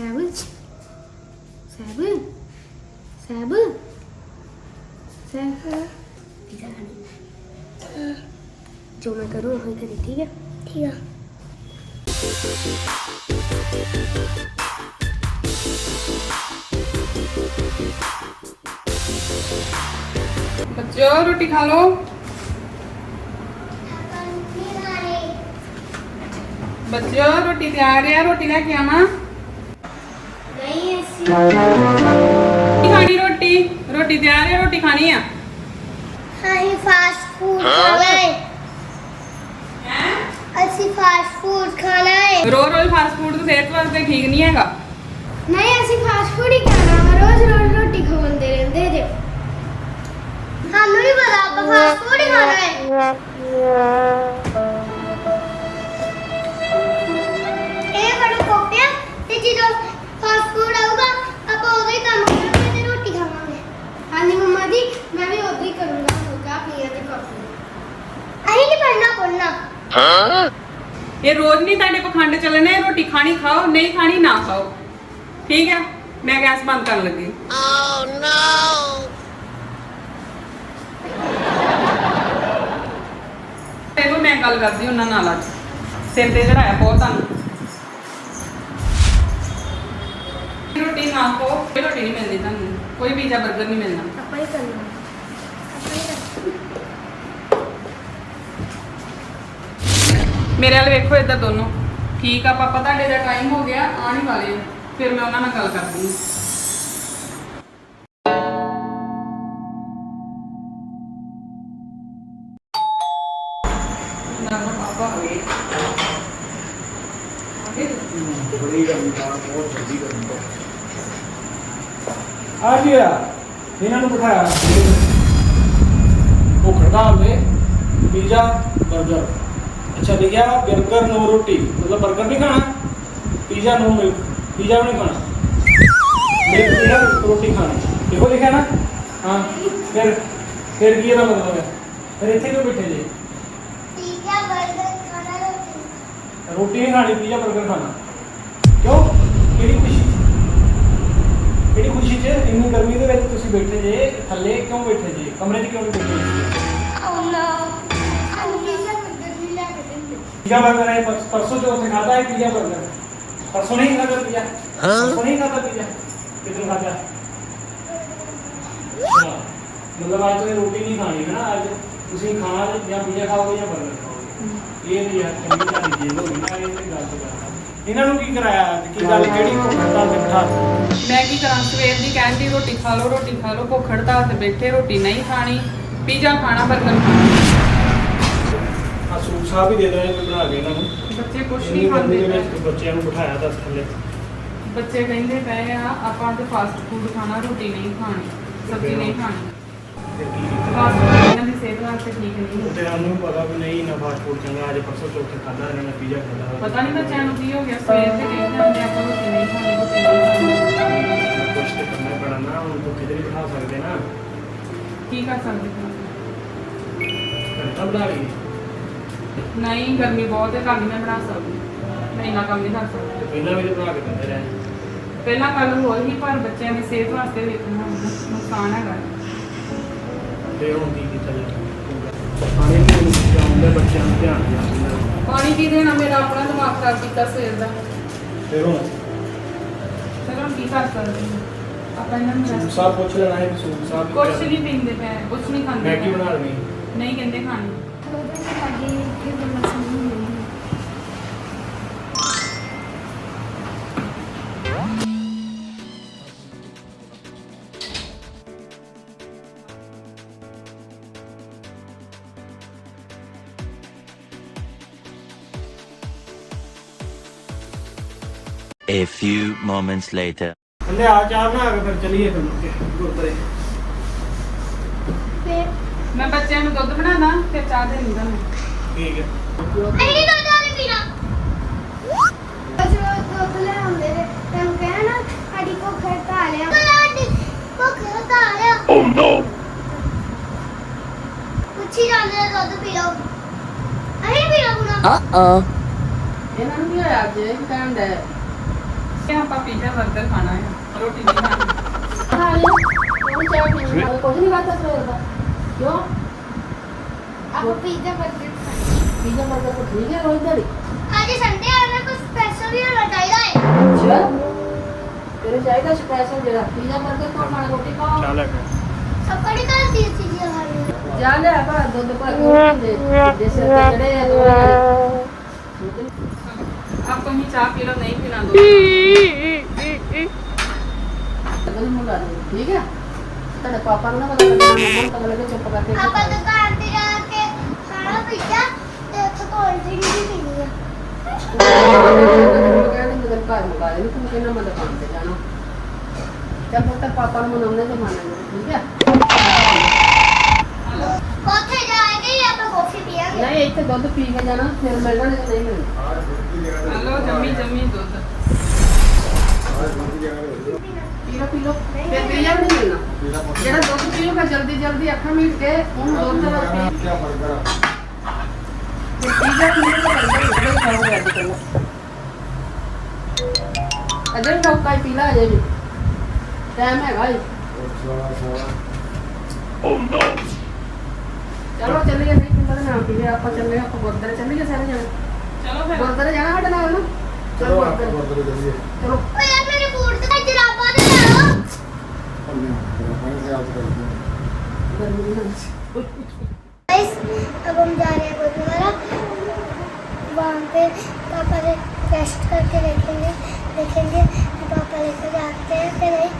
Sahib Sahib Sahib Sahib pizza ਖਾਣੀ ਜੋ ਮੈਂ ਕਰੂੰ ਉਹ ਕਰੀ ਠੀਕ ਹੈ ਠੀਕ ਹੈ ਬੱਚਿਓ ਰੋਟੀ ਖਾ ਲਓ। ਬੱਚਿਓ ਰੋਟੀ ਤਿਆਰ ਹੈ ਰੋਟੀ ਲੈ ਆਵਾਂ। ਕੀ ਖਾਣੀ ਰੋਟੀ ਰੋਟੀ ਤਿਆਰ ਹੈ ਰੋਟੀ ਖਾਣੀ ਆ ਅਸੀਂ ਫਾਸਟ ਫੂਡ ਖਾਣਾ ਹੈ ਅਸੀਂ ਫਾਸਟ ਫੂਡ ਖਾਣਾ ਹੈ ਰੋਜ਼ ਰੋਜ਼ ਫਾਸਟ ਫੂਡ ਤਾਂ ਸਿਹਤ ਵਾਸਤੇ ਠੀਕ ਨਹੀਂ ਹੈਗਾ ਨਹੀਂ ਅਸੀਂ ਫਾਸਟ ਫੂਡ ਹੀ ਖਾਣਾ ਵਾ ਰੋਜ਼ ਰੋਜ਼ ਰੋਟੀ ਖਵਾਉਂਦੇ ਰਹਿੰਦੇ ਜੇ ਸਾਨੂੰ ਨਹੀਂ ਪਤਾ ਆਪਾਂ ਫਾਸਟ ਫੂਡ ਹੀ ਖਾਣਾ ਹੈ ਇਹ ਬੜਾ ਕੋਪਿਆ ਤੇ ਜਦੋਂ ਫਾਸਟ ਫੂਡ ਆਊਗਾ ਆਪਾਂ ਉਦੋਂ ਹੀ ਕੰਮ ਕਰਾਂਗੇ ਤੇ ਰੋਟੀ ਖਾਵਾਂਗੇ ਹਾਂਜੀ ਮੰਮਾ ਜੀ ਮੈਂ ਵੀ ਉਦੋਂ ਹੀ ਕਰੂੰਗਾ ਚਾਹ ਪੀਆ ਤੇ ਕਾਫੀ ਅਹੀਂ ਨਹੀਂ ਪੜਨਾ ਪੜਨਾ ਇਹ ਰੋਜ਼ ਨਹੀਂ ਤੁਹਾਡੇ ਪਖੰਡ ਚੱਲਣੇ ਰੋਟੀ ਖਾਣੀ ਖਾਓ ਨਹੀਂ ਖਾਣੀ ਨਾ ਖਾਓ। ਠੀਕ ਹੈ ਮੈਂ ਗੈਸ ਬੰਦ ਕਰਨ ਲੱਗੀ। ਤੈਨੂੰ ਮੈਂ ਗੱਲ ਕਰਦੀ ਉਹਨਾਂ ਨਾਲ ਅੱਜ। ਸਿਰ ਤੇ ਚੜਾਇਆ ਬਹੁਤ ਤੁਹਾਨੂੰ। ਰੋਟੀ ਨਾ ਖਾਓ ਕੋਈ ਰੋਟੀ ਨਹੀਂ ਮਿਲਦੀ ਤੁਹਾਨੂੰ। ਕੋਈ ਪੀਜ਼ਾ 버ਗਰ ਨਹੀਂ ਮਿਲਣਾ। ਆਪਾਂ ਹੀ ਕਰਨਾ। ਆਪਾਂ ਹੀ ਕਰਨਾ। ਮੇਰੇ ਵੱਲ ਵੇਖੋ ਇੱਧਰ ਦੋਨੋਂ। ਠੀਕ ਆ, ਪਾਪਾ, ਤੁਹਾਡੇ ਦਾ ਟਾਈਮ ਹੋ ਗਿਆ, ਆਉਣ ਹੀ ਵਾਲੇ ਆ ਫਿਰ ਮੈਂ ਉਹਨਾਂ ਨਾਲ ਗੱਲ ਕਰਦੀ ਹਾਂ ਨਾ ਪਾਪਾ ਆ। ਗਏ ਆ ਗਏ ਬੜੀ ਗਰਮੀ ਦਾ ਬਹੁਤ ਵੱਡੀ ਗਰਮੀ ਦਾ ਆ ਗਿਆ ਇਹਨਾਂ ਨੂੰ ਬਿਠਾਇਆ। ਉਹ ਖੜਦਾ ਹੁੰਦੇ, ਪੀਜ਼ਾ 버ਗਰ अच्छा भैया बर्गर नो रोटी मतलब बर्गर नहीं खाना पिज्जा नो मिल्क पिज्जा नहीं खाना मिल्क बिना रोटी खानी देखो लिखा ना हाँ फिर फिर की मतलब है फिर इतने क्यों बैठे जी रोटी नहीं खानी पिज्जा बर्गर खाना ਕਿਉਂ ਕਿਹੜੀ ਖੁਸ਼ੀ ਕਿਹੜੀ ਖੁਸ਼ੀ 'ਚ ਇੰਨੀ ਗਰਮੀ ਦੇ ਵਿੱਚ ਤੁਸੀਂ ਬੈਠੇ ਜੇ ਥੱਲੇ ਕਿਉਂ ਬੈਠੇ ਜੇ ਕਮਰੇ 'ਚ ਕਿਉਂ ਨਹੀਂ ਬੈਠੇ पिया बर्गर है परसों जो सिखाता है पिया बर्गर परसों नहीं खाता पिया परसों नहीं खाता पिया कितने खाता मतलब आज तुम्हें रोटी नहीं खानी है ना आज ਤੁਸੀਂ ਖਾਣਾ ਜਾਂ ਪੀਜ਼ਾ ਖਾਓਗੇ ਜਾਂ ਬਰਗਰ ਖਾਓਗੇ। ਇਹ ਨਹੀਂ ਯਾਰ ਚੰਗੀ ਤਾਂ ਜੇਲ ਹੋ ਗਈ ਨਾ ਇਹ ਤੇ ਗੱਲ ਤੇ ਇਹਨਾਂ ਨੂੰ ਕੀ ਕਰਾਇਆ? ਕੀ ਗੱਲ ਕਿਹੜੀ ਭੁੱਖੜਤਾ ਤੇ ਬਿਠਾ? ਮੈਂ ਕੀ ਕਰਾਂ? ਸਵੇਰ ਦੀ ਕਹਿੰਦੀ ਰੋਟੀ ਖਾ ਲਓ ਰੋਟੀ ਖਾ ਲਓ ਭੁੱਖੜਤਾ ਤੇ ਬੈਠੇ ਰੋਟੀ ਨਹੀਂ ਖਾਣੀ ਪੀਜ਼ਾ ਖਾਣਾ ਬਰਗਰ ਖਾਣਾ। ਆ ਸੂਟ ਸਾਹਿਬ ਹੀ ਦੇ ਦੋ ਇਹ ਬਣਾ ਕੇ ਇਹਨਾਂ ਨੂੰ। ਬੱਚੇ ਇੰਨੀ ਨਹੀਂ ਗਰਮੀ ਖਾਂਦੇ ਦੇ ਪਏ। ਵਿੱਚ ਬੱਚਿਆਂ ਨੂੰ ਬਿਠਾਇਆ ਦੱਸ ਥੱਲੇ। ਬੱਚੇ ਕਹਿੰਦੇ ਪਏ ਆ ਆਪਾਂ ਤੇ ਫਾਸਟ ਫੂਡ ਖਾਣਾ ਰੋਟੀ ਨਹੀਂ ਖਾਣੀ ਸਬਜ਼ੀ ਨਹੀਂ ਖਾਣੀ। ਫਿਰ ਕੀ ਕੀਤਾ ਫਾਸਟ ਫੂਡ ਇਹਨਾਂ ਦੀ ਸਿਹਤ ਵਾਸਤੇ ਠੀਕ ਨਹੀਂ ਤੇ ਸਾਨੂੰ ਪਤਾ ਵੀ ਨਹੀਂ ਨਾ ਫਾਸਟ ਫੂਡ ਚੰਗਾ ਅੱਜ ਪਰਸੋਂ ਚੌਥੇ ਖਾਦਾ ਇਹਨਾਂ ਨੇ ਪੀਜ਼ਾ ਖਾਦਾ ਪਤਾ ਨਹੀਂ ਬੱਚਿਆਂ ਨੂੰ ਕੀ ਹੋ ਗਿਆ ਸਵੇਰ ਦੇ ਕਹਿੰਦੇ ਹੁੰਦੇ ਆਪਾਂ ਰੋਟੀ ਨਹੀਂ ਖਾਣੀ ਰੋਟੀ ਨਹੀਂ ਖਾਣੀ ਕੁਛ ਤੇ ਕਰਨਾ ਪੈਣਾ ਨਾ ਹੁਣ ਤੋਂ ਕਿਤੇ ਨਹੀਂ ਬਿਠਾ ਸਕਦੇ ਨਾ। ਕੀ ਕਰ ਸਕਦੇ ਹਾਂ? ਘੰਟਾ ਬਣਾ ਲਈ ਨਹੀਂ ਗਰਮੀ ਬਹੁਤ ਹੈ ਕੰਮ ਨਹੀਂ ਮੈਂ ਬਣਾ ਸਕਦੀ ਮੈਂ ਇੰਨਾ ਕੰਮ ਨਹੀਂ ਕਰ ਸਕਦੀ। ਪਹਿਲਾਂ ਵੀ ਤੇ ਬਣਾ ਕੇ ਦਿੰਦੇ ਰਹੇ ਪਹਿਲਾਂ ਕੱਲ ਹੋਰ ਹੀ ਪਰ ਬੱਚਿਆਂ ਦੀ ਸਿਹਤ ਵਾਸਤੇ ਵੇਖਣਾ ਨੁਕਸਾਨ ਹੈਗਾ। ਤੇ ਹੁਣ ਕੀ ਕੀਤਾ ਜਾਵੇ? ਪਾਣੀ ਵੀ ਜਾਉਂਦੇ ਬੱਚਿਆਂ ਨੂੰ ਧਿਆਨ ਦਿਆ ਪਾਣੀ ਪੀ ਦੇਣਾ ਮੇਰਾ ਆਪਣਾ ਦਿਮਾਗ ਖਰਾਬ ਕੀਤਾ ਸਵੇਰ ਦਾ। ਫਿਰ ਹੁਣ? ਚਲੋ ਕੀ ਕਰ ਸਕਦੇ ਹਾਂ। ਆਪਾਂ ਇਹਨਾਂ ਨੂੰ ਸੂਟ rest- ਸਾਹਿਬ ਪੁੱਛ ਲੈਣਾ ਹੈ ਕਿ ਸਾਹਿਬ ਕੀ ਕੁਛ ਨਹੀਂ ਪੀਂਦੇ ਪਏ ਕੁਛ ਨਹੀਂ ਖਾਂਦੇ ਮੈਗੀ। ਬਣਾ ਲੈਣੀ। ਨਹੀਂ ਕਹਿੰਦੇ ਖਾਣੀ। ਇਹ ਗੱਲਾਂ ਸੁਣੀ ਨਹੀਂ A few moments later. ਕਹਿੰਦੇ ਆ ਚਾਹ ਬਣਾ ਕੇ ਫਿਰ ਚਲੀਏ ਫਿਰ ਮੁੜ ਕੇ ਗੁਰਦੁਆਰੇ ਫਿਰ ਮੈਂ ਬੱਚਿਆਂ ਨੂੰ ਦੁੱਧ ਬਣਾਦਾ ਫਿਰ ਚਾਹ ਦੇ ਦਿੰਦਾ ਮੈਂ ਠੀਕ ਹੈ। ਐਨੀ ਦੁੱਧ ਵਾਲੀ ਪੀਣਾ। ਜਦੋਂ ਦੁੱਧ ਲੈ ਆਉਂਦੇ ਨੇ। ਤੈਨੂੰ ਕਹਿਣਾ ਸਾਡੀ ਭੁੱਖ ਹਟਾ ਲਿਆ। ਸਾਡੀ ਭੁੱਖ ਹਟਾ ਲਿਆ। ਓ ਨੋ ਪੁੱਛੀ ਜਾਂਦੇ ਨੇ ਦੁੱਧ ਪੀ ਲਓ ਅਸੀਂ ਪੀਣਾ ਪੁਣਾ ਇਹਨਾਂ ਨੂੰ ਕੀ ਹੋਇਆ ਅੱਜ? ਇਹ ਕਹਿਣ ਦਾ ਕਿ ਆਪਾਂ ਪੀਜ਼ਾ 버ਗਰ ਖਾਣਾ ਹੈ ਰੋਟੀ ਨਹੀਂ ਖਾਣੀ। ਖਾ ਲਿਓ। ਉਹ ਚਾਹ ਪੀਣੀ ਨਾਲ ਕੁਝ ਨਹੀਂ ਖਾਤਾ ਸਵੇਰ ਦਾ। ਕਿਉਂ? ਆਪਾਂ ਪੀਜ਼ਾ 버ਗਰ ਤਾਂ ਠੀਕ ਹੈ ਸੰਡੇ ਆ ਨਾ ਕੁਝ ਸਪੈਸ਼ਲ ਵੀ ਹੋਣਾ ਚਾਹੀਦਾ ਹੈ। ਅੱਛਾ। ਤੇਰੇ ਚਾਹੀਦਾ ਸਪੈਸ਼ਲ ਜਿਹੜਾ? ਪੀਜ਼ਾ ਮਰਦਾ ਕੋਲ ਨਾਲ ਰੋਟੀ ਖਾਓ। ਚੱਲ ਲੈ ਕੇ ਆਪਣੀ ਘਰ ਦੀ ਚੀਜ਼ਾਂ ਖਾਣੀਆਂ ਜਾ ਲੈ ਭਾ ਦੁੱਧ ਭਰ ਕੇ ਦੇ ਦੇ ਸਿਰ ਤੇ ਚੜੇ ਆ ਦੋ ਜਣੇ। ਆਪ ਤੁਸੀਂ ਚਾਹ ਪੀ ਲਓ ਨਹੀਂ ਪੀਣਾ ਦੋ। ਅਗਲ ਮੁੰਡਾ ਦੇ। ਠੀਕ ਹੈ ਤੁਹਾਡੇ ਪਾਪਾ ਨੂੰ ਨਾ ਪਤਾ ਲੱਗਣਾ ਖਾਣਾ ਪੀਜ਼ਾ ਤੇ ਉੱਥੇ ਕੋਲਡ ਡਰਿੰਕ ਵੀ ਪੀਣੀ ਆ ਕਹਿੰਦੇ ਮਦਰ ਘਰ ਮੁਕਾ ਦੇ ਤੂੰ ਕਿਹਨਾਂ ਮੈਂ ਦੁਕਾਨ ਤੇ ਜਾਣਾ ਚੱਲ ਪੁੱਤ ਪਾਪਾ ਨੂੰ ਮਨਾਉਣੇ ਤੇ ਮੰਨਣਾ ਠੀਕ ਹੈ ਉੱਥੇ ਜਾ ਕੇ ਹੀ ਆਪਾਂ ਕਾਫੀ ਪੀਵਾਂਗੇ ਨਹੀਂ ਇੱਥੇ ਦੁੱਧ ਪੀ ਕੇ ਜਾਣਾ ਫਿਰ ਮਿਲਣਾ ਨਹੀਂ ਤਾਂ ਨਹੀਂ ਮਿਲਣਾ ਹਲੋ ਜੰਮੀ ਜੰਮੀ ਦੁੱਧ ਪੀ ਲਓ ਪੀ ਲਓ ਫਿਰ ਪੀਜ਼ਾ ਵੀ ਨਹੀਂ ਮਿਲਣਾ ਜਿਹੜਾ ਦੁੱਧ ਪੀਓਗਾ ਜਲਦੀ ਜਲਦੀ ਅੱਖਾਂ ਮੀਟ ਕੇ ਉਹਨੂੰ ਦੁੱਧ ਦਾ ਪੀ ਫਿਰ ਪੀਜ਼ਾ ਪੀਣ ਅੱਜ ਕੱਲ੍ਹ ਅਜੇ ਵੀ ਲੋਕਾਂ ਹੀ ਪੀ ਲਾ ਅਜੇ ਵੀ ਟਾਈਮ ਹੈਗਾ ਜੀ ਚਲੋ ਚੱਲੀਏ ਨਹੀਂ ਪੀਂਦਾ ਤਾਂ ਨਾ ਪੀਏ ਆਪਾਂ ਚੱਲੇ ਆਪਾਂ ਗੁਰਦੁਆਰੇ ਚੱਲੀਏ ਸਾਰੇ ਜਾਣੇ ਚਲੋ ਫਿਰ ਗੁਰਦੁਆਰੇ ਜਾਣਾ ਸਾਡੇ ਨਾਲ ਨਾ ਚਲੋ ਗੁਰਦੁਆਰੇ ਚਲੋ ਓ ਯਾਰ ਮੇਰੇ ਬੂਟ ਤੇ ਜਰਾਬਾਂ ਤੇ ਲਾਓ ਗਰਮੀ ਨਹੀਂ ਹੁੰਦੀ गाइस अब हम जा रहे हैं गुरुद्वारा वहाँ पे पापा रेस्ट करके देखेंगे देखेंगे कि पापा लेकर जाते हैं कि नहीं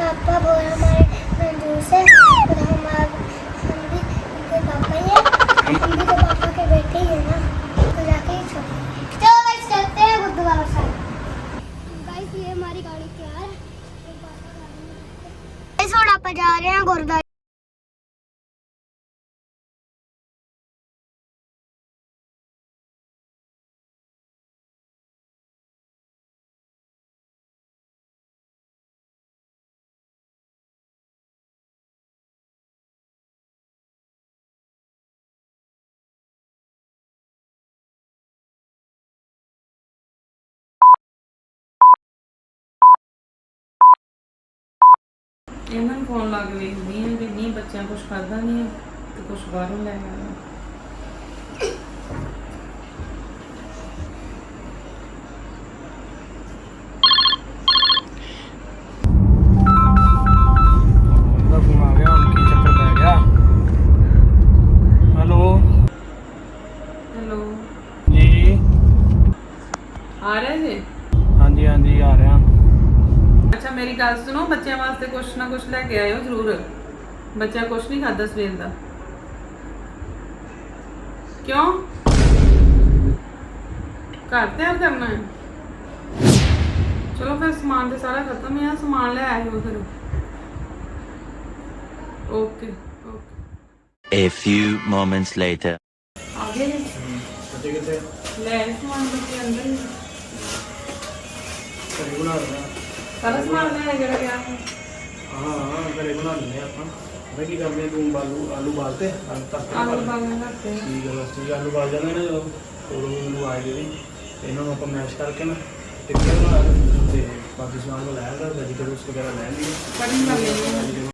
पापा बोल हमारे कंजूस है और हम हम भी उनके पापा ही हैं हम भी तो पापा के बेटे ही हैं ना। ਇਹਨਾਂ ਨੂੰ ਫੋਨ ਲਾ ਕੇ ਵੇਖਦੀ ਆ ਕਿ ਨਹੀਂ, ਬੱਚਿਆਂ ਕੁਝ ਖਾਦਾ ਨਹੀਂ ਹੈ ਤੇ ਕੁਝ ਬਾਹਰੋਂ ਲੈ ਆਇਆ। ਸੁਣੋ ਬੱਚਿਆਂ ਵਾਸਤੇ ਕੁਛ ਨਾ ਕੁਛ ਲੈ ਕੇ ਆਇਓ ਜ਼ਰੂਰ। ਬੱਚਾ ਕੁਛ ਨਹੀਂ ਖਾਦਾ ਸਵੇਰ ਦਾ। ਕਿਉਂ? ਘਰ ਤਿਆਰ ਕਰਨਾ ਹੈ। ਚਲੋ ਫਿਰ ਸਮਾਨ ਤੇ ਸਾਰਾ ਖਤਮ ਹੈ ਸਮਾਨ ਲੈ ਆਇਓ ਫਿਰ। Okay okay. A few moments later. ਆ ਗਏ ਜੀ? ਕਿੱਥੇ ਕਿੱਥੇ ਲੈ ਆਏ ਸਮਾਨ ਬੱਚੇ ਅੰਦਰ ਹੀ। ਘਰੇ ਬਣਾ ਰਿਹਾ ਸਾਰਾ ਸਮਾਨ ਲੈ ਆਏ ਜਿਹੜਾ ਗਿਆ ਸੀ। ਹਾਂ ਹਾਂ ਘਰੇ ਬਣਾ ਲੈਂਦੇ ਹਾਂ ਆਪਾਂ। ਮੈਂ ਕੀ ਕਰਦੇ ਤੂੰ ਆਲੂ ਆਲੂ ਬਾਲਤੇ ਆਲੂ ਤੱਕ ਆਲੂ ਬਾਗਾਂ ਰੱਖਦੇ ਠੀਕ ਹੈ ਬਸ ਠੀਕ ਆਲੂ ਬਾਲ ਜਾਂਦੇ ਨੇ ਜਦੋਂ। ਉਦੋਂ ਆਏ ਇਹਨਾਂ ਨੂੰ ਆਪਾਂ ਮੈਸ਼ ਕਰਕੇ ਨਾ ਟਿੱਕੇ ਬਣਾ ਕੇ ਤੇ ਬਾਕੀ ਸਮਾਨ ਨੂੰ ਲੈ ਆਂਦਾ ਵੈਜੀਟੇਬਲਸ ਵਗੈਰਾ ਲੈ ਲਈਏ ਕਟਿੰਗ ਕਰ ਲਈ।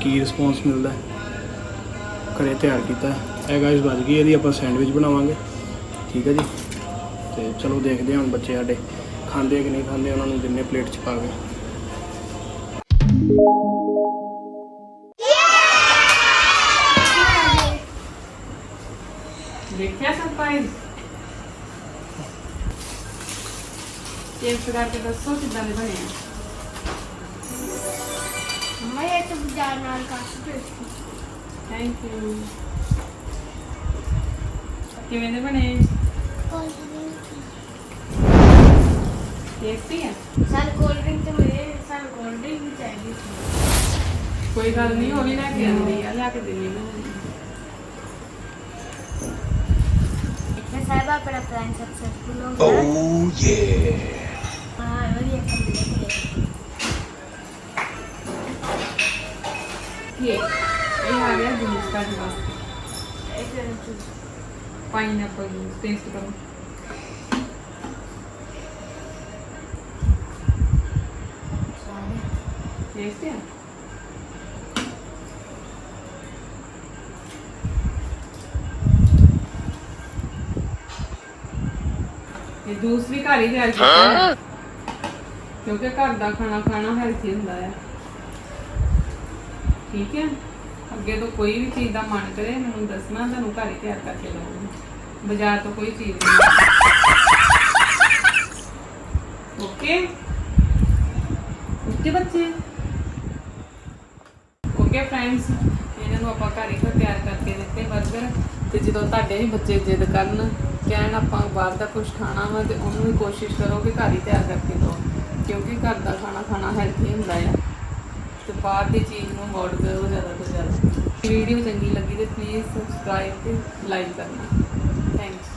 ਕੀ ਰਿਸਪੌਂਸ ਮਿਲਦਾ ਹੈ। ਘਰੇ ਤਿਆਰ ਕੀਤਾ ਹੈ। ਇਹ ਗਾਇਸ ਬਚ ਗਈ, ਇਹਦੀ ਆਪਾਂ ਸੈਂਡਵਿਚ ਬਣਾਵਾਂਗੇ। ਠੀਕ ਹੈ ਜੀ? ਤੇ ਚਲੋ ਦੇਖਦੇ ਹਾਂ ਹੁਣ ਬੱਚੇ ਸਾਡੇ ਖਾਂਦੇ ਆ ਕਿ ਨਹੀਂ ਖਾਂਦੇ, ਉਹਨਾਂ ਨੂੰ ਦਿੰਨੇ ਪਲੇਟ 'ਚ ਪਾ ਕੇ। ਦੇਖਿਆ ਸਰਪ੍ਰਾਈਜ਼ ਟੇਸਟ ਕਰਕੇ ਦੱਸੋ ਕਿੱਦਾਂ ਦੇ ਬਣੇ ਆ? ਬਾਜ਼ਾਰ ਨਾਲ ਕਾਫੀ ਟੇਸਟੀ ਥੈਂਕ ਯੂ ਕਿਵੇਂ ਦੇ ਬਣੇ? ਟੇਸਟੀ ਆ? ਸਰ ਕੋਲਡ ਡਰਿੰਕ ਤੇ ਮੇਰੇ ਸਰ ਕੋਲਡ ਡਰਿੰਕ ਵੀ ਚਾਹੀਦੀ ਸੀ। ਕੋਈ ਗੱਲ ਨਹੀਂ ਉਹ ਵੀ ਲੈ ਕੇ ਆਉਂਦੀ ਆ ਲਿਆ ਕੇ ਦੇਣੀ ਨਾ ਇੱਥੇ ਸਾਹਿਬ ਆਪਣਾ ਪਲਾਨ ਸਕਸੈਸਫੁਲ ਹੋ ਗਿਆ। ਓ ਯੇ ਹਾਂ ਵਧੀਆ ਕੰਮ ਕੀਤਾ ਇਹ ਇਹ ਆ ਗਿਆ ਜੂਸ ਦਾ ਵਾਸਤੇ। ਇਹ ਪਾਈਨਐਪਲ ਜੂਸ ਟੇਸਟ ਕਰੋ। ਟੇਸਟੀ ਆ? ਇਹ ਵੀ ਘਰ ਹੀ ਤਿਆਰ ਕੀਤਾ ਕਿਉਂਕਿ ਘਰ ਦਾ ਖਾਣਾ ਖਾਣਾ ਹੈਲਥੀ ਹੁੰਦਾ ਹੈ। ਠੀਕ ਹੈ? ਅੱਗੇ ਤੋਂ ਕੋਈ ਵੀ ਚੀਜ਼ ਦਾ ਮਨ ਕਰੇ, ਮੈਨੂੰ ਦੱਸਣਾ, ਤੁਹਾਨੂੰ ਘਰ ਹੀ ਤਿਆਰ ਕਰਕੇ ਦਵਾਂਗੀ ਬਾਜ਼ਾਰ ਤੋਂ ਕੋਈ ਚੀਜ਼ ਨਹੀਂ। ਓਕੇ? ਓਕੇ ਬੱਚੇ? ਓਕੇ ਫਰੈਂਡਸ, ਇਹਨਾਂ ਨੂੰ ਆਪਾਂ ਘਰ ਹੀ ਤਿਆਰ ਕਰਕੇ ਦਿੱਤੇ 버ਗਰ ਤੇ ਜਦੋਂ ਤੁਹਾਡੇ ਵੀ ਬੱਚੇ ਜਿੱਦ ਕਰਨ, ਕਹਿਣ ਆਪਾਂ ਬਾਹਰ ਦਾ ਕੁਝ ਖਾਣਾ ਵਾ ਤੇ ਉਹਨੂੰ ਵੀ ਕੋਸ਼ਿਸ਼ ਕਰੋ ਕਿ ਘਰ ਹੀ ਤਿਆਰ ਕਰਕੇ ਦਿਓ। ਕਿਉਂਕਿ ਘਰ ਦਾ ਖਾਣਾ ਖਾਣਾ ਹੈਲਥੀ ਹੁੰਦਾ ਆ। ਤੇ ਬਾਹਰ ਦੀ ਚੀਜ਼ ਨੂੰ ਅਵੋਇਡ ਕਰੋ ਜ਼ਿਆਦਾ ਤੋਂ ਜ਼ਿਆਦਾ। ਵੀਡੀਓ ਚੰਗੀ ਲੱਗੀ ਤੇ ਪਲੀਜ਼ ਸਬਸਕ੍ਰਾਈਬ ਤੇ ਲਾਈਕ ਕਰਨਾ। ਥੈਂਕਸ